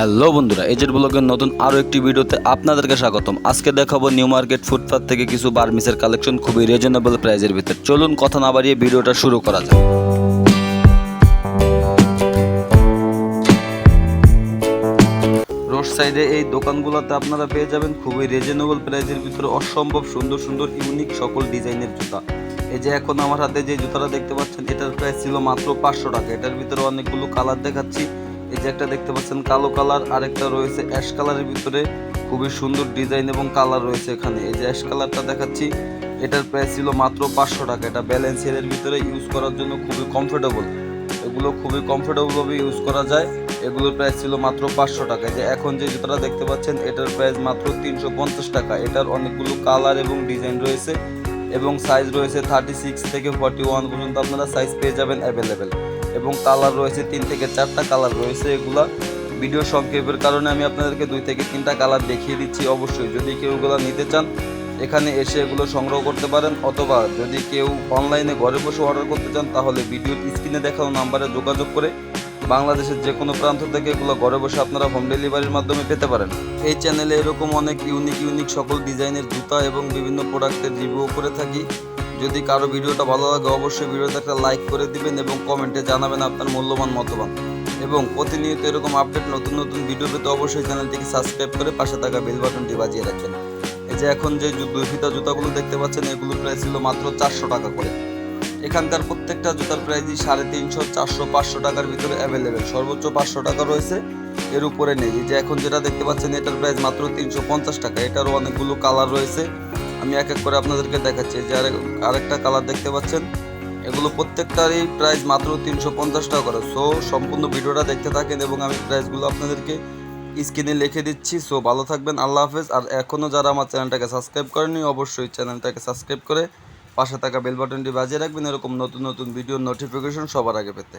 Hello বন্ধুরা এজের ব্লগের নতুন আরও একটি ভিডিওতে আপনাদেরকে স্বাগতম। আজকে দেখাবো নিউ মার্কেট ফুটপাথ থেকে কিছু বার্মিসের কালেকশন খুবই রিজনেবল প্রাইজের ভিতর। চলুন কথা না বাড়িয়ে ভিডিওটা শুরু করা যাক। রোড সাইডে এই দোকানগুলোতে আপনারা পেয়ে যাবেন খুবই রিজনেবল প্রাইজের ভিতরে অসম্ভব সুন্দর সুন্দর ইউনিক সকল ডিজাইনের জুতা। এই যে এখন আমার হাতে যে জুতাটা দেখতে পাচ্ছেন, এটার প্রাইস ছিল মাত্র পাঁচশো টাকা। এটার ভিতরে অনেকগুলো কালার দেখাচ্ছি। এই যে একটা দেখতে পাচ্ছেন কালো কালার, আরেকটা রয়েছে অ্যাশ কালারের ভিতরে। খুবই সুন্দর ডিজাইন এবং কালার রয়েছে এখানে। এই যে অ্যাশ কালারটা দেখাচ্ছি, এটার প্রাইস ছিল মাত্র পাঁচশো টাকা। এটা ব্যালেন্সের ভিতরে ইউজ করার জন্য খুবই কমফোর্টেবল। এগুলো খুবই কমফোর্টেবলভাবে ইউজ করা যায়। এগুলোর প্রাইস ছিল মাত্র পাঁচশো টাকা। যে এখন যে জুতোটা দেখতে পাচ্ছেন, এটার প্রাইস মাত্র তিনশো পঞ্চাশ টাকা। এটার অনেকগুলো কালার এবং ডিজাইন রয়েছে এবং সাইজ রয়েছে থার্টি সিক্স থেকে ফর্টি ওয়ান পর্যন্ত আপনারা সাইজ পেয়ে যাবেন অ্যাভেলেবেল। এবং কালার রয়েছে তিন থেকে চারটা কালার রয়েছে এগুলা। ভিডিও সংক্ষেপের কারণে আমি আপনাদেরকে দুই থেকে তিনটা কালার দেখিয়ে দিচ্ছি অবশ্যই। যদি কেউ এগুলো নিতে চান, এখানে এসে এগুলো সংগ্রহ করতে পারেন অথবা যদি কেউ অনলাইনে ঘরে বসে অর্ডার করতে চান, তাহলে ভিডিওর স্ক্রিনে দেখানো নাম্বারে যোগাযোগ করে বাংলাদেশের যে কোনো প্রান্ত থেকে এগুলো ঘরে বসে আপনারা হোম ডেলিভারির মাধ্যমে পেতে পারেন। এই চ্যানেলে এরকম অনেক ইউনিক ইউনিক সকল ডিজাইনের জুতা এবং বিভিন্ন প্রোডাক্টের রিভিউ করে থাকি। যদি কারও ভিডিওটা ভালো লাগে, অবশ্যই ভিডিওতে একটা লাইক করে দিবেন এবং কমেন্টে জানাবেন আপনার মূল্যবান মতবান এবং প্রতিনিয়ত এরকম আপডেট নতুন নতুন ভিডিও পেতে অবশ্যই চ্যানেলটিকে সাবস্ক্রাইব করে পাশে থাকা বেল বাটনটি বাজিয়ে রাখবেন এই যে এখন যে দুই ফিতা জুতাগুলো দেখতে পাচ্ছেন, এগুলোর প্রাইস ছিল মাত্র চারশো টাকা করে। এখানকার প্রত্যেকটা জুতার প্রাইসই সাড়ে তিনশো, চারশো, পাঁচশো টাকার ভিতরে অ্যাভেলেবেল সর্বোচ্চ পাঁচশো টাকা রয়েছে, এর উপরে নেই। যে এখন যেটা দেখতে পাচ্ছেন, এটার প্রাইস মাত্র তিনশো পঞ্চাশ টাকা। এটারও অনেকগুলো কালার রয়েছে। আমি এক এক করে আপনাদেরকে দেখাচ্ছি। যে আরেক- আরেকটা কালার দেখতে পাচ্ছেন, এগুলো প্রত্যেকটারই প্রাইস মাত্র তিনশো পঞ্চাশ টাকা করে। সো সম্পূর্ণ ভিডিওটা দেখতে থাকেন এবং আমি প্রাইসগুলো আপনাদেরকে স্ক্রিনে লিখে দিচ্ছি। সো ভালো থাকবেন, আল্লাহ হাফেজ। আর এখনও যারা আমার চ্যানেলটাকে সাবস্ক্রাইব করেনি অবশ্যই চ্যানেলটাকে সাবস্ক্রাইব করে পাশে থাকা বেল বাটনটি বাজিয়ে রাখবেন। এরকম নতুন নতুন ভিডিওর নোটিফিকেশন সবার আগে পেতে।